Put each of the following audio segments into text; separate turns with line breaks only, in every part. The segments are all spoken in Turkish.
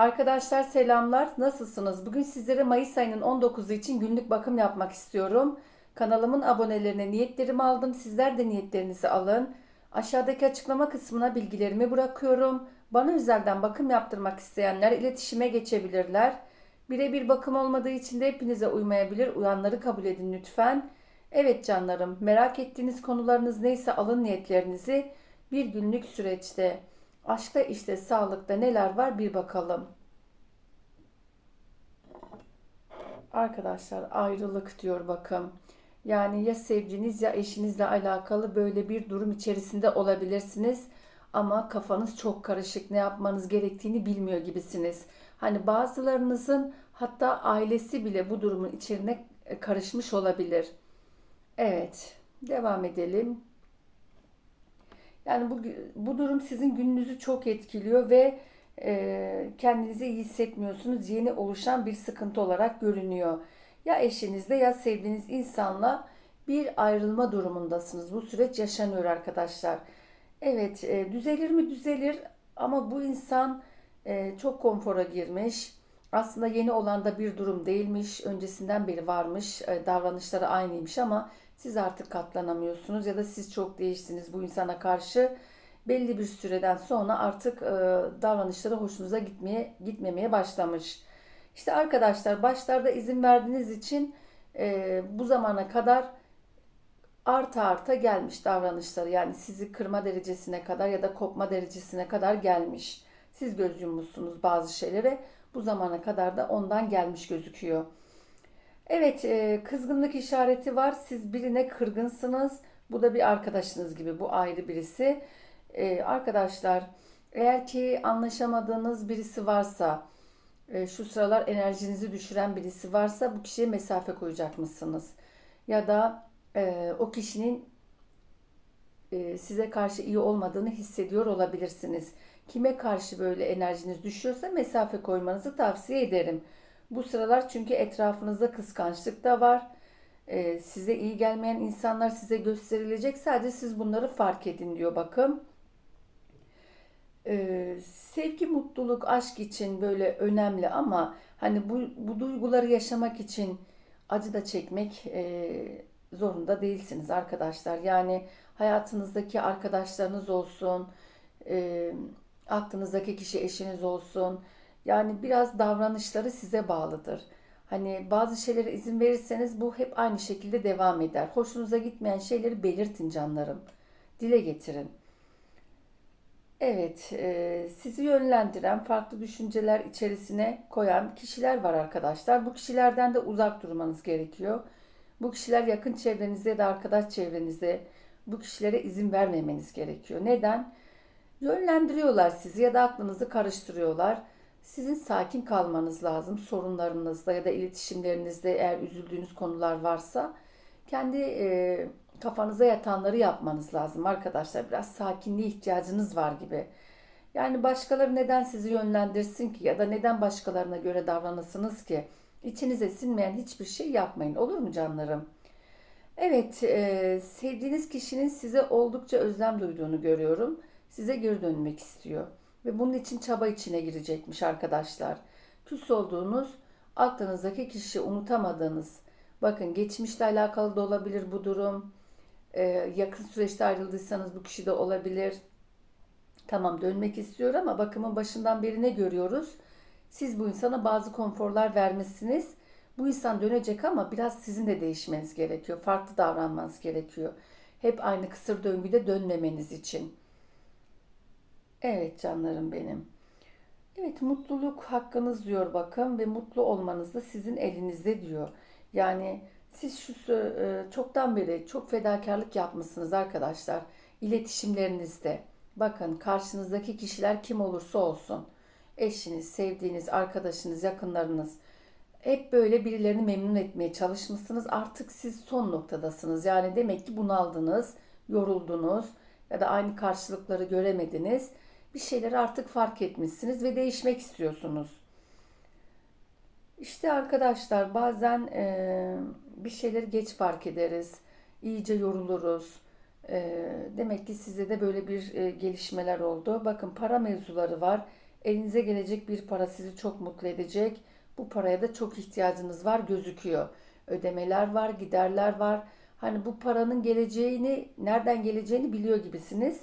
Arkadaşlar selamlar. Nasılsınız? Bugün sizlere Mayıs ayının 19'u için günlük bakım yapmak istiyorum. Kanalımın abonelerine niyetlerimi aldım. Sizler de niyetlerinizi alın. Aşağıdaki açıklama kısmına bilgilerimi bırakıyorum. Bana özelden bakım yaptırmak isteyenler iletişime geçebilirler. Birebir bakım olmadığı için de hepinize uymayabilir. Uyanları kabul edin lütfen. Evet canlarım, merak ettiğiniz konularınız neyse alın niyetlerinizi. Bir günlük süreçte aşkta işte sağlıkta neler var bir bakalım. Arkadaşlar ayrılık diyor bakın. Yani ya sevginiz ya eşinizle alakalı böyle bir durum içerisinde olabilirsiniz. Ama kafanız çok karışık. Ne yapmanız gerektiğini bilmiyor gibisiniz. Hani bazılarınızın hatta ailesi bile bu durumun içine karışmış olabilir. Evet, devam edelim. Yani bu, bu durum sizin gününüzü çok etkiliyor ve e, kendinizi iyi hissetmiyorsunuz. Yeni oluşan bir sıkıntı olarak görünüyor. Ya eşinizle ya sevdiğiniz insanla bir ayrılma durumundasınız. Bu süreç yaşanıyor arkadaşlar. Evet, e, düzelir mi düzelir ama bu insan e, çok konfora girmiş. Aslında yeni olan da bir durum değilmiş. Öncesinden beri varmış. E, davranışları aynıymış ama siz artık katlanamıyorsunuz ya da siz çok değiştiniz bu insana karşı. Belli bir süreden sonra artık e, davranışları hoşunuza gitmeye gitmemeye başlamış. İşte arkadaşlar başlarda izin verdiğiniz için e, bu zamana kadar arta arta gelmiş davranışları. Yani sizi kırma derecesine kadar ya da kopma derecesine kadar gelmiş. Siz göz yummuşsunuz bazı şeylere. Bu zamana kadar da ondan gelmiş gözüküyor. Evet, e, kızgınlık işareti var. Siz birine kırgınsınız. Bu da bir arkadaşınız gibi. Bu ayrı birisi. E, arkadaşlar, eğer ki anlaşamadığınız birisi varsa, e, şu sıralar enerjinizi düşüren birisi varsa bu kişiye mesafe koyacak mısınız? Ya da e, o kişinin e, size karşı iyi olmadığını hissediyor olabilirsiniz. Kime karşı böyle enerjiniz düşüyorsa mesafe koymanızı tavsiye ederim. Bu sıralar çünkü etrafınızda kıskançlık da var. Ee, size iyi gelmeyen insanlar size gösterilecek. Sadece siz bunları fark edin diyor bakın. Ee, sevgi, mutluluk, aşk için böyle önemli ama hani bu, bu duyguları yaşamak için acı da çekmek e, zorunda değilsiniz arkadaşlar. Yani hayatınızdaki arkadaşlarınız olsun, e, aklınızdaki kişi eşiniz olsun. Yani biraz davranışları size bağlıdır. Hani bazı şeylere izin verirseniz bu hep aynı şekilde devam eder. Hoşunuza gitmeyen şeyleri belirtin canlarım. Dile getirin. Evet, e, sizi yönlendiren, farklı düşünceler içerisine koyan kişiler var arkadaşlar. Bu kişilerden de uzak durmanız gerekiyor. Bu kişiler yakın çevrenizde ya da arkadaş çevrenizde bu kişilere izin vermemeniz gerekiyor. Neden? Yönlendiriyorlar sizi ya da aklınızı karıştırıyorlar. Sizin sakin kalmanız lazım sorunlarınızda ya da iletişimlerinizde eğer üzüldüğünüz konular varsa kendi e, kafanıza yatanları yapmanız lazım arkadaşlar. Biraz sakinliğe ihtiyacınız var gibi. Yani başkaları neden sizi yönlendirsin ki ya da neden başkalarına göre davranasınız ki? İçinize sinmeyen hiçbir şey yapmayın. Olur mu canlarım? Evet, e, sevdiğiniz kişinin size oldukça özlem duyduğunu görüyorum. Size geri dönmek istiyor. Ve bunun için çaba içine girecekmiş arkadaşlar. Küs olduğunuz, aklınızdaki kişi unutamadığınız, bakın geçmişle alakalı da olabilir bu durum. Ee, yakın süreçte ayrıldıysanız bu kişi de olabilir. Tamam dönmek istiyor ama bakımın başından beri ne görüyoruz? Siz bu insana bazı konforlar vermişsiniz. Bu insan dönecek ama biraz sizin de değişmeniz gerekiyor. Farklı davranmanız gerekiyor. Hep aynı kısır döngüde dönmemeniz için. Evet canlarım benim. Evet mutluluk hakkınız diyor bakın ve mutlu olmanız da sizin elinizde diyor. Yani siz şu e, çoktan beri çok fedakarlık yapmışsınız arkadaşlar. İletişimlerinizde. Bakın karşınızdaki kişiler kim olursa olsun. Eşiniz, sevdiğiniz, arkadaşınız, yakınlarınız. Hep böyle birilerini memnun etmeye çalışmışsınız. Artık siz son noktadasınız. Yani demek ki bunaldınız, yoruldunuz ya da aynı karşılıkları göremediniz bir şeyleri artık fark etmişsiniz ve değişmek istiyorsunuz. İşte arkadaşlar bazen e, bir şeyleri geç fark ederiz. iyice yoruluruz. E, demek ki size de böyle bir e, gelişmeler oldu. Bakın para mevzuları var. Elinize gelecek bir para sizi çok mutlu edecek. Bu paraya da çok ihtiyacınız var gözüküyor. Ödemeler var, giderler var. Hani bu paranın geleceğini, nereden geleceğini biliyor gibisiniz.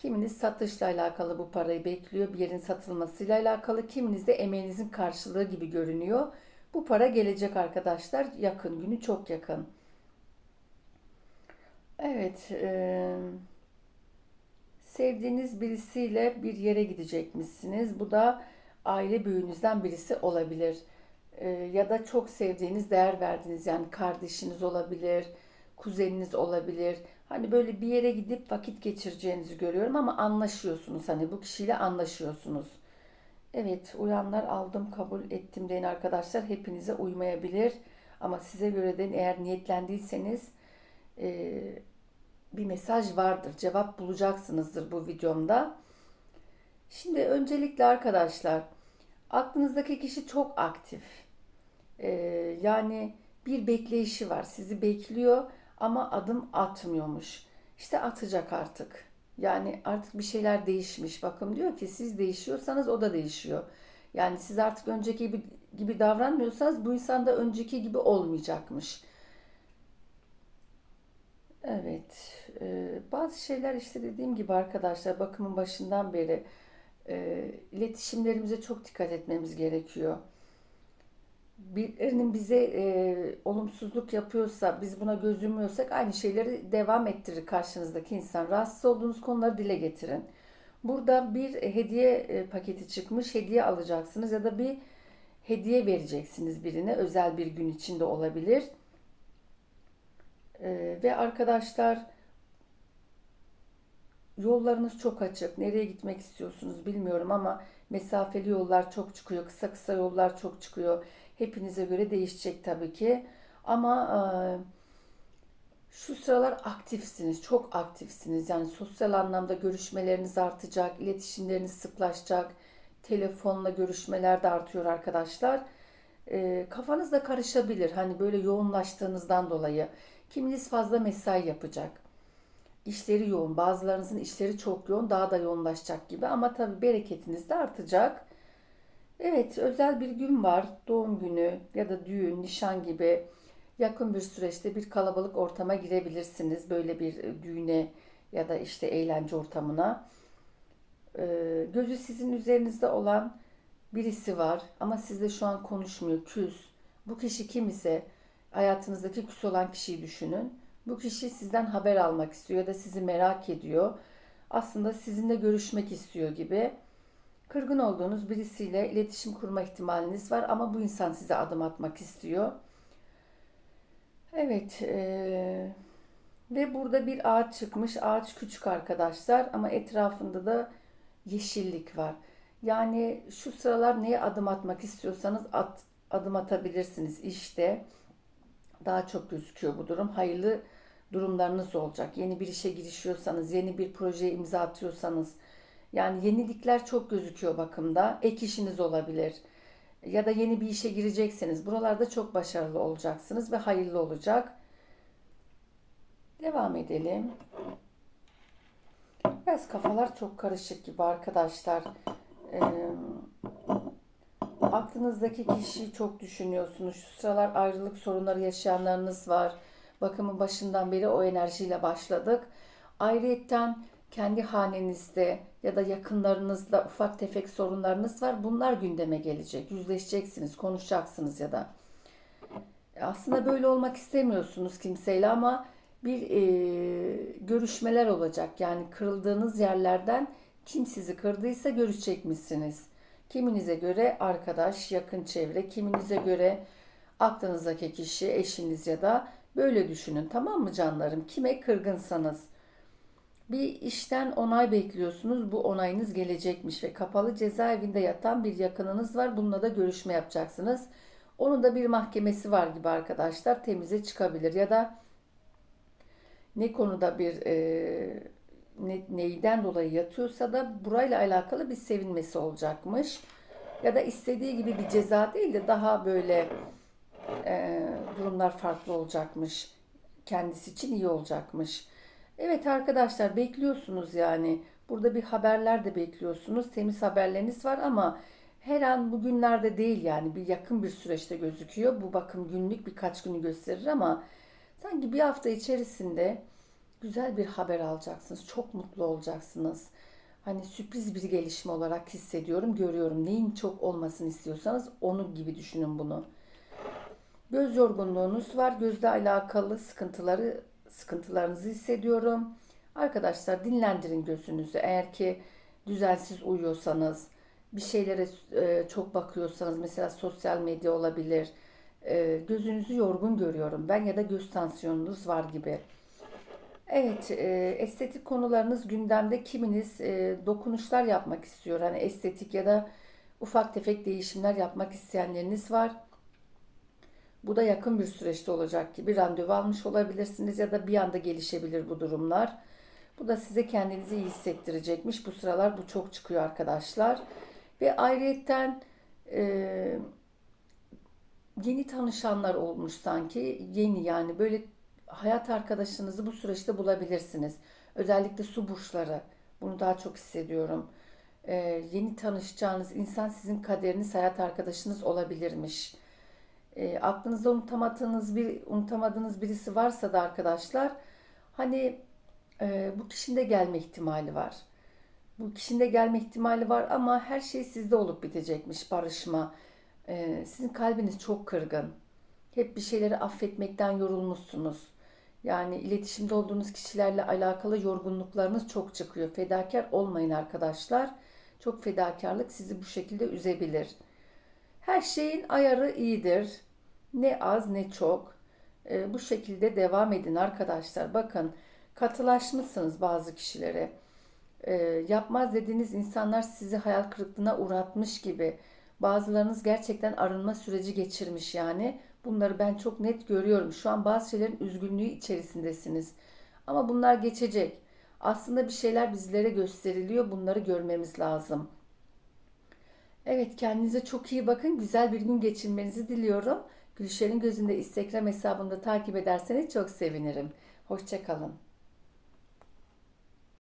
Kiminiz satışla alakalı bu parayı bekliyor, bir yerin satılmasıyla alakalı. Kiminiz de emeğinizin karşılığı gibi görünüyor. Bu para gelecek arkadaşlar. Yakın, günü çok yakın. Evet, e, sevdiğiniz birisiyle bir yere gidecekmişsiniz. Bu da aile büyüğünüzden birisi olabilir. E, ya da çok sevdiğiniz, değer verdiğiniz yani kardeşiniz olabilir, kuzeniniz olabilir. Hani böyle bir yere gidip vakit geçireceğinizi görüyorum ama anlaşıyorsunuz. Hani bu kişiyle anlaşıyorsunuz. Evet, uyanlar aldım, kabul ettim deyin arkadaşlar. Hepinize uymayabilir. Ama size göre de eğer niyetlendiyseniz e, bir mesaj vardır. Cevap bulacaksınızdır bu videomda. Şimdi öncelikle arkadaşlar aklınızdaki kişi çok aktif. E, yani bir bekleyişi var. Sizi bekliyor ama adım atmıyormuş. İşte atacak artık. Yani artık bir şeyler değişmiş. Bakın diyor ki siz değişiyorsanız o da değişiyor. Yani siz artık önceki gibi, gibi davranmıyorsanız bu insan da önceki gibi olmayacakmış. Evet. e, bazı şeyler işte dediğim gibi arkadaşlar bakımın başından beri e, iletişimlerimize çok dikkat etmemiz gerekiyor. Birinin bize e, olumsuzluk yapıyorsa, biz buna göz yumuyorsak aynı şeyleri devam ettirir karşınızdaki insan. Rahatsız olduğunuz konuları dile getirin. Burada bir hediye e, paketi çıkmış, hediye alacaksınız ya da bir hediye vereceksiniz birine. Özel bir gün içinde olabilir. E, ve arkadaşlar yollarınız çok açık. Nereye gitmek istiyorsunuz bilmiyorum ama mesafeli yollar çok çıkıyor, kısa kısa yollar çok çıkıyor. Hepinize göre değişecek tabii ki. Ama e, şu sıralar aktifsiniz, çok aktifsiniz. Yani sosyal anlamda görüşmeleriniz artacak, iletişimleriniz sıklaşacak. Telefonla görüşmeler de artıyor arkadaşlar. E, kafanız da karışabilir. Hani böyle yoğunlaştığınızdan dolayı. Kiminiz fazla mesai yapacak. İşleri yoğun. Bazılarınızın işleri çok yoğun. Daha da yoğunlaşacak gibi. Ama tabii bereketiniz de artacak. Evet, özel bir gün var. Doğum günü ya da düğün, nişan gibi yakın bir süreçte bir kalabalık ortama girebilirsiniz. Böyle bir düğüne ya da işte eğlence ortamına. Ee, gözü sizin üzerinizde olan birisi var ama sizle şu an konuşmuyor, küs. Bu kişi kim ise hayatınızdaki küs olan kişiyi düşünün. Bu kişi sizden haber almak istiyor ya da sizi merak ediyor. Aslında sizinle görüşmek istiyor gibi. Kırgın olduğunuz birisiyle iletişim kurma ihtimaliniz var ama bu insan size adım atmak istiyor. Evet, e, ve burada bir ağaç çıkmış. Ağaç küçük arkadaşlar ama etrafında da yeşillik var. Yani şu sıralar neye adım atmak istiyorsanız at, adım atabilirsiniz. İşte daha çok gözüküyor bu durum. Hayırlı durumlarınız olacak. Yeni bir işe girişiyorsanız, yeni bir projeye imza atıyorsanız, yani yenilikler çok gözüküyor bakımda. Ek işiniz olabilir. Ya da yeni bir işe girecekseniz buralarda çok başarılı olacaksınız ve hayırlı olacak. Devam edelim. Biraz kafalar çok karışık gibi arkadaşlar. Ee, aklınızdaki kişiyi çok düşünüyorsunuz. Şu sıralar ayrılık sorunları yaşayanlarınız var. Bakımın başından beri o enerjiyle başladık. Ayrıyetten kendi hanenizde ya da yakınlarınızda ufak tefek sorunlarınız var. Bunlar gündeme gelecek. Yüzleşeceksiniz, konuşacaksınız ya da. Aslında böyle olmak istemiyorsunuz kimseyle ama bir e, görüşmeler olacak. Yani kırıldığınız yerlerden kim sizi kırdıysa görüşecekmişsiniz. Kiminize göre arkadaş, yakın çevre, kiminize göre aklınızdaki kişi, eşiniz ya da böyle düşünün. Tamam mı canlarım? Kime kırgınsanız bir işten onay bekliyorsunuz. Bu onayınız gelecekmiş ve kapalı cezaevinde yatan bir yakınınız var. Bununla da görüşme yapacaksınız. Onun da bir mahkemesi var gibi arkadaşlar. Temize çıkabilir ya da ne konuda bir e, ne, neyden dolayı yatıyorsa da burayla alakalı bir sevinmesi olacakmış. Ya da istediği gibi bir ceza değil de daha böyle e, durumlar farklı olacakmış. Kendisi için iyi olacakmış. Evet arkadaşlar bekliyorsunuz yani. Burada bir haberler de bekliyorsunuz. Temiz haberleriniz var ama her an bugünlerde değil yani bir yakın bir süreçte gözüküyor. Bu bakım günlük birkaç günü gösterir ama sanki bir hafta içerisinde güzel bir haber alacaksınız. Çok mutlu olacaksınız. Hani sürpriz bir gelişme olarak hissediyorum, görüyorum. Neyin çok olmasını istiyorsanız onu gibi düşünün bunu. Göz yorgunluğunuz var. Gözle alakalı sıkıntıları sıkıntılarınızı hissediyorum. Arkadaşlar dinlendirin gözünüzü. Eğer ki düzensiz uyuyorsanız, bir şeylere e, çok bakıyorsanız mesela sosyal medya olabilir. E, gözünüzü yorgun görüyorum ben ya da göz tansiyonunuz var gibi. Evet, e, estetik konularınız gündemde. Kiminiz e, dokunuşlar yapmak istiyor. Hani estetik ya da ufak tefek değişimler yapmak isteyenleriniz var. Bu da yakın bir süreçte olacak gibi randevu almış olabilirsiniz ya da bir anda gelişebilir bu durumlar. Bu da size kendinizi iyi hissettirecekmiş. Bu sıralar bu çok çıkıyor arkadaşlar. Ve ayrıyetten e, yeni tanışanlar olmuş sanki. Yeni yani böyle hayat arkadaşınızı bu süreçte bulabilirsiniz. Özellikle su burçları. Bunu daha çok hissediyorum. E, yeni tanışacağınız insan sizin kaderiniz, hayat arkadaşınız olabilirmiş. E, aklınızda unutamadığınız bir unutamadığınız birisi varsa da arkadaşlar hani e, bu kişinin de gelme ihtimali var. Bu kişinin de gelme ihtimali var ama her şey sizde olup bitecekmiş barışma. E, sizin kalbiniz çok kırgın. Hep bir şeyleri affetmekten yorulmuşsunuz. Yani iletişimde olduğunuz kişilerle alakalı yorgunluklarınız çok çıkıyor. Fedakar olmayın arkadaşlar. Çok fedakarlık sizi bu şekilde üzebilir. Her şeyin ayarı iyidir. Ne az ne çok. E, bu şekilde devam edin arkadaşlar. Bakın katılaşmışsınız bazı kişilere. E, yapmaz dediğiniz insanlar sizi hayal kırıklığına uğratmış gibi. Bazılarınız gerçekten arınma süreci geçirmiş yani. Bunları ben çok net görüyorum. Şu an bazı şeylerin üzgünlüğü içerisindesiniz. Ama bunlar geçecek. Aslında bir şeyler bizlere gösteriliyor. Bunları görmemiz lazım. Evet kendinize çok iyi bakın. Güzel bir gün geçirmenizi diliyorum. Gülşen'in gözünde Instagram hesabında takip ederseniz çok sevinirim. Hoşçakalın.